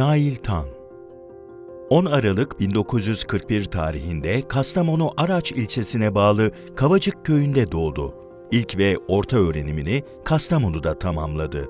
Nail Tan 10 Aralık 1941 tarihinde Kastamonu Araç ilçesine bağlı Kavacık köyünde doğdu. İlk ve orta öğrenimini Kastamonu'da tamamladı.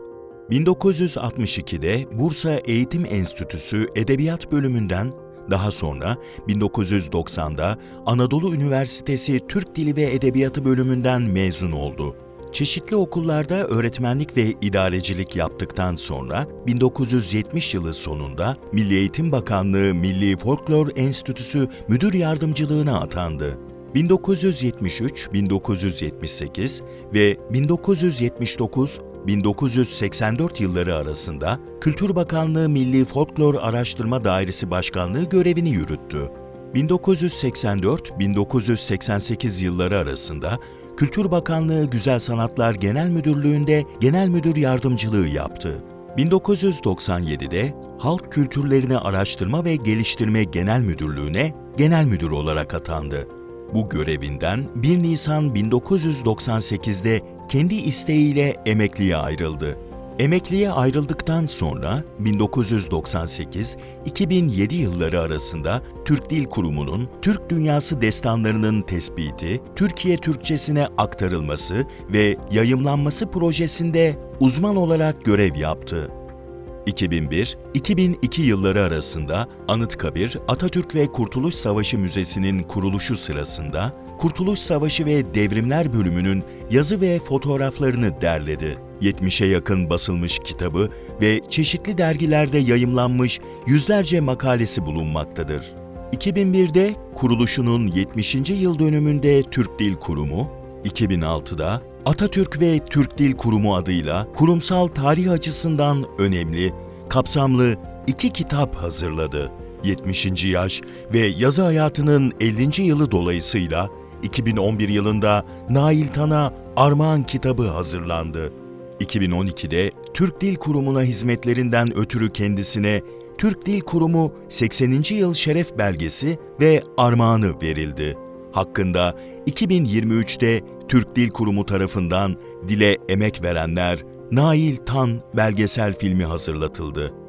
1962'de Bursa Eğitim Enstitüsü Edebiyat Bölümünden, daha sonra 1990'da Anadolu Üniversitesi Türk Dili ve Edebiyatı Bölümünden mezun oldu. Çeşitli okullarda öğretmenlik ve idarecilik yaptıktan sonra 1970 yılı sonunda Milli Eğitim Bakanlığı Milli Folklor Enstitüsü Müdür Yardımcılığına atandı. 1973, 1978 ve 1979 1984 yılları arasında Kültür Bakanlığı Milli Folklor Araştırma Dairesi Başkanlığı görevini yürüttü. 1984-1988 yılları arasında Kültür Bakanlığı Güzel Sanatlar Genel Müdürlüğü'nde genel müdür yardımcılığı yaptı. 1997'de Halk Kültürlerini Araştırma ve Geliştirme Genel Müdürlüğü'ne genel müdür olarak atandı. Bu görevinden 1 Nisan 1998'de kendi isteğiyle emekliye ayrıldı. Emekliye ayrıldıktan sonra 1998-2007 yılları arasında Türk Dil Kurumu'nun Türk Dünyası destanlarının tespiti, Türkiye Türkçesine aktarılması ve yayımlanması projesinde uzman olarak görev yaptı. 2001-2002 yılları arasında Anıtkabir Atatürk ve Kurtuluş Savaşı Müzesi'nin kuruluşu sırasında Kurtuluş Savaşı ve Devrimler bölümünün yazı ve fotoğraflarını derledi. 70'e yakın basılmış kitabı ve çeşitli dergilerde yayımlanmış yüzlerce makalesi bulunmaktadır. 2001'de kuruluşunun 70. yıl dönümünde Türk Dil Kurumu, 2006'da Atatürk ve Türk Dil Kurumu adıyla kurumsal tarih açısından önemli, kapsamlı iki kitap hazırladı. 70. yaş ve yazı hayatının 50. yılı dolayısıyla 2011 yılında Nail Tan'a Armağan kitabı hazırlandı. 2012'de Türk Dil Kurumu'na hizmetlerinden ötürü kendisine Türk Dil Kurumu 80. Yıl Şeref Belgesi ve armağanı verildi. Hakkında 2023'te Türk Dil Kurumu tarafından dile emek verenler Nail Tan belgesel filmi hazırlatıldı.